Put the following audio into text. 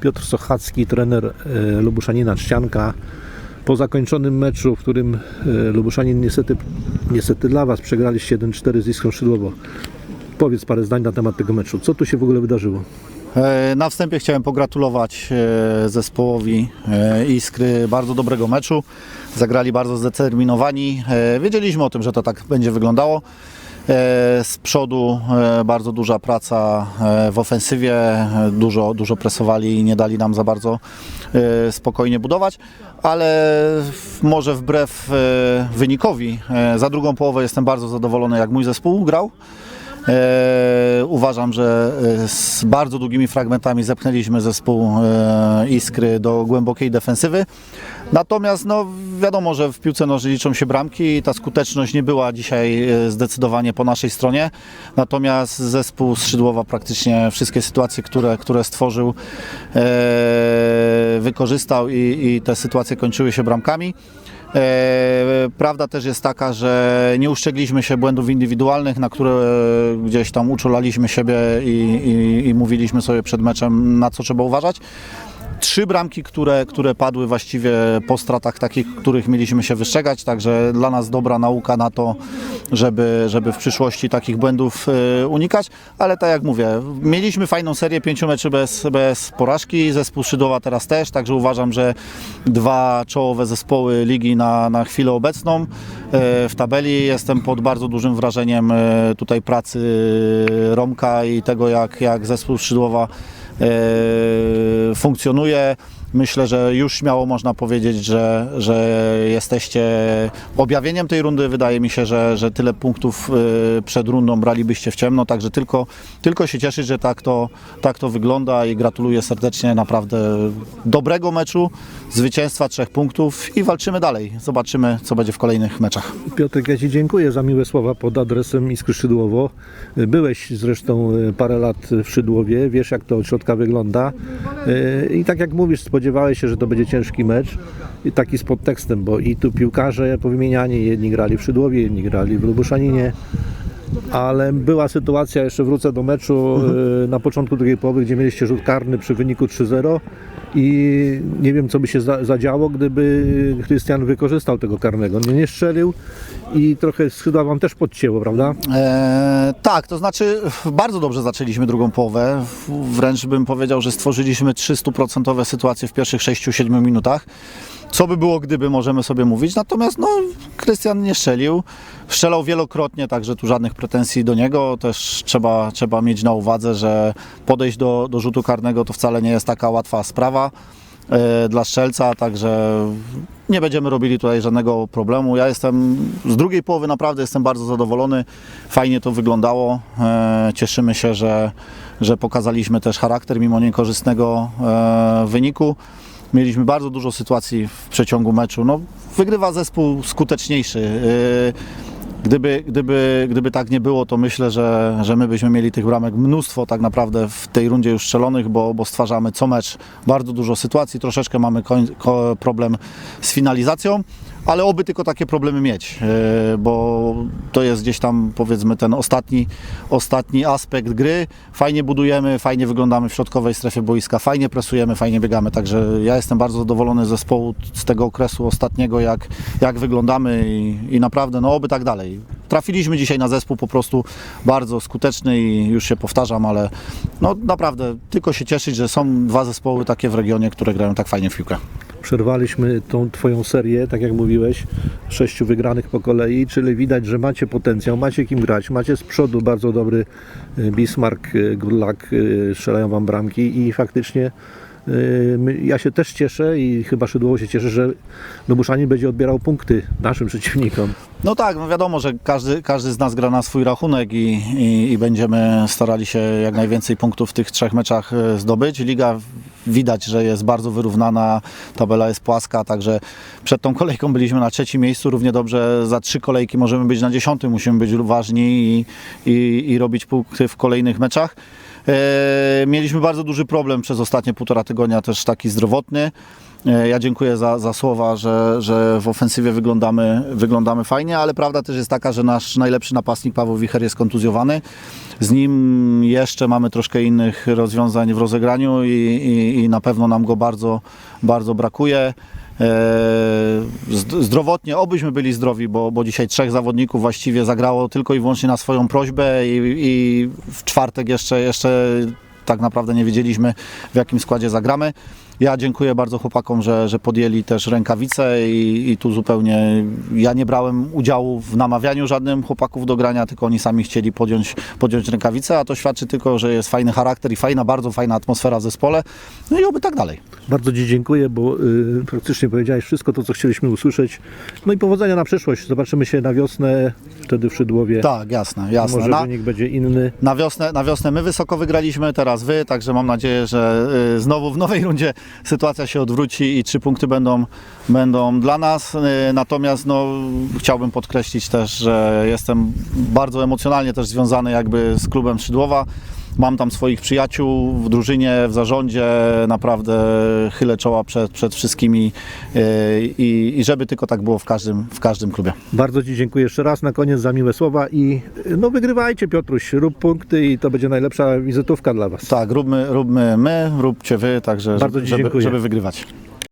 Piotr Sochacki, trener e, Lubuszanina Trzcianka. Po zakończonym meczu, w którym e, Lubuszanin niestety, niestety dla Was przegraliście 1-4 z Iskrą Szydłowo. Powiedz parę zdań na temat tego meczu. Co tu się w ogóle wydarzyło? E, Na wstępie chciałem pogratulować e, zespołowi e, Iskry bardzo dobrego meczu. Zagrali bardzo zdeterminowani. Wiedzieliśmy o tym, że to tak będzie wyglądało. Z przodu bardzo duża praca w ofensywie, dużo, dużo presowali i nie dali nam za bardzo spokojnie budować, ale może wbrew wynikowi, za drugą połowę jestem bardzo zadowolony jak mój zespół grał. E, uważam, że e, z bardzo długimi fragmentami zepchnęliśmy zespół e, Iskry do głębokiej defensywy. Natomiast no, wiadomo, że w piłce nożnej liczą się bramki i ta skuteczność nie była dzisiaj zdecydowanie po naszej stronie. Natomiast zespół Szydłowa praktycznie wszystkie sytuacje, które, które stworzył, wykorzystał i, i te sytuacje kończyły się bramkami. E, Prawda też jest taka, że nie uszczegliśmy się błędów indywidualnych, na które e, gdzieś tam uczulaliśmy siebie i, i, i mówiliśmy sobie przed meczem, na co trzeba uważać. Trzy bramki, które, które padły właściwie po stratach takich, których mieliśmy się wystrzegać, także dla nas dobra nauka na to, żeby, żeby w przyszłości takich błędów e, unikać, ale tak jak mówię, mieliśmy fajną serię pięciu meczy bez, bez porażki, zespół Szydłowa teraz też, także uważam, że dwa czołowe zespoły ligi na, na chwilę obecną e, w tabeli. Jestem pod bardzo dużym wrażeniem e, tutaj pracy Romka i tego, jak, jak zespół Szydłowa funkcjonuje. Myślę, że już śmiało można powiedzieć, że, że jesteście objawieniem tej rundy. Wydaje mi się, że, że tyle punktów e, przed rundą bralibyście w ciemno, także tylko, tylko się cieszyć, że tak to, tak to wygląda i gratuluję serdecznie naprawdę dobrego meczu, zwycięstwa trzech punktów i walczymy dalej. Zobaczymy, co będzie w kolejnych meczach. Piotrek, ja Ci dziękuję za miłe słowa pod adresem Iskry Szydłowo. Byłeś zresztą e, parę lat w Szydłowie, wiesz jak to od środka wygląda. E, I tak jak mówisz, spodziewałeś się, że to będzie ciężki mecz. I taki z podtekstem, bo i tu piłkarze powymieniani, jedni grali w Szydłowie, inni grali w Lubuszaninie. Ale była sytuacja, jeszcze wrócę do meczu e, na początku drugiej połowy, gdzie mieliście rzut karny przy wyniku 3-0 i nie wiem co by się za, zadziało, gdyby Krystian wykorzystał tego karnego. Nie, nie strzelił i trochę skrzydła wam też podcięło, prawda? E, tak, to znaczy bardzo dobrze zaczęliśmy drugą połowę. Wręcz bym powiedział, że stworzyliśmy 300% sytuacje w pierwszych 6-7 minutach. Co by było, gdyby, możemy sobie mówić. Natomiast no, Krystian nie strzelił. Strzelał wielokrotnie, także tu żadnych pretensji do niego. Też trzeba, trzeba mieć na uwadze, że podejść do, do rzutu karnego to wcale nie jest taka łatwa sprawa e, dla strzelca, także nie będziemy robili tutaj żadnego problemu. Ja jestem z drugiej połowy naprawdę jestem bardzo zadowolony. Fajnie to wyglądało. E, Cieszymy się, że, że pokazaliśmy też charakter mimo niekorzystnego e, wyniku. Mieliśmy bardzo dużo sytuacji w przeciągu meczu. No, wygrywa zespół skuteczniejszy. Gdyby, gdyby, gdyby tak nie było, to myślę, że, że my byśmy mieli tych bramek mnóstwo tak naprawdę w tej rundzie już strzelonych, bo, bo stwarzamy co mecz bardzo dużo sytuacji. Troszeczkę mamy koń, ko, problem z finalizacją, ale oby tylko takie problemy mieć, yy, bo to jest gdzieś tam powiedzmy ten ostatni, ostatni aspekt gry. Fajnie budujemy, fajnie wyglądamy w środkowej strefie boiska, fajnie presujemy, fajnie biegamy, także ja jestem bardzo zadowolony z zespołu z tego okresu ostatniego, jak, jak wyglądamy i, i naprawdę no oby tak dalej. Trafiliśmy dzisiaj na zespół po prostu bardzo skuteczny i już się powtarzam, ale no naprawdę tylko się cieszyć, że są dwa zespoły takie w regionie, które grają tak fajnie w piłkę. Przerwaliśmy tą twoją serię, tak jak mówiłeś, sześciu wygranych po kolei, czyli widać, że macie potencjał, macie kim grać, macie z przodu bardzo dobry y, Bismarck, y, Gulak, y, strzelają wam bramki i faktycznie ja się też cieszę i chyba Szydłowo się cieszy, że Lubuszanin będzie odbierał punkty naszym przeciwnikom. No tak, no wiadomo, że każdy, każdy z nas gra na swój rachunek i, i, i będziemy starali się jak najwięcej punktów w tych trzech meczach e, zdobyć. Liga widać, że jest bardzo wyrównana, tabela jest płaska, także przed tą kolejką byliśmy na trzecim miejscu, równie dobrze za trzy kolejki możemy być na dziesiątym, musimy być uważni i, i, i robić punkty w kolejnych meczach. E, mieliśmy bardzo duży problem przez ostatnie półtora tygodnia, też taki zdrowotny. E, Ja dziękuję za, za słowa, że, że w ofensywie wyglądamy, wyglądamy fajnie, ale prawda też jest taka, że nasz najlepszy napastnik Paweł Wicher jest kontuzjowany. Z nim jeszcze mamy troszkę innych rozwiązań w rozegraniu i, i, i na pewno nam go bardzo, bardzo brakuje. E, zd- Zdrowotnie, obyśmy byli zdrowi, bo, bo dzisiaj trzech zawodników właściwie zagrało tylko i wyłącznie na swoją prośbę i, i w czwartek jeszcze, jeszcze tak naprawdę nie wiedzieliśmy w jakim składzie zagramy. Ja dziękuję bardzo chłopakom, że, że podjęli też rękawice i, i tu zupełnie ja nie brałem udziału w namawianiu żadnym chłopaków do grania, tylko oni sami chcieli podjąć, podjąć rękawice, a to świadczy tylko, że jest fajny charakter i fajna, bardzo fajna atmosfera w zespole. No i oby tak dalej. Bardzo Ci dziękuję, bo y, praktycznie powiedziałeś wszystko to, co chcieliśmy usłyszeć. No i powodzenia na przyszłość. Zobaczymy się na wiosnę, wtedy w Szydłowie. Tak, jasne, jasne. Może Na, wynik będzie inny. Na wiosnę, na wiosnę my wysoko wygraliśmy, teraz wy, także mam nadzieję, że y, znowu w nowej rundzie sytuacja się odwróci i trzy punkty będą, będą dla nas. Y, Natomiast no, chciałbym podkreślić też, że jestem bardzo emocjonalnie też związany jakby z klubem Szydłowa. Mam tam swoich przyjaciół w drużynie, w zarządzie, naprawdę chylę czoła przed, przed wszystkimi y, i, i żeby tylko tak było w każdym, w każdym klubie. Bardzo Ci dziękuję jeszcze raz na koniec za miłe słowa i no wygrywajcie Piotruś, rób punkty i to będzie najlepsza wizytówka dla Was. Tak, róbmy, róbmy my, róbcie wy, także Bardzo żeby, dziękuję. żeby wygrywać.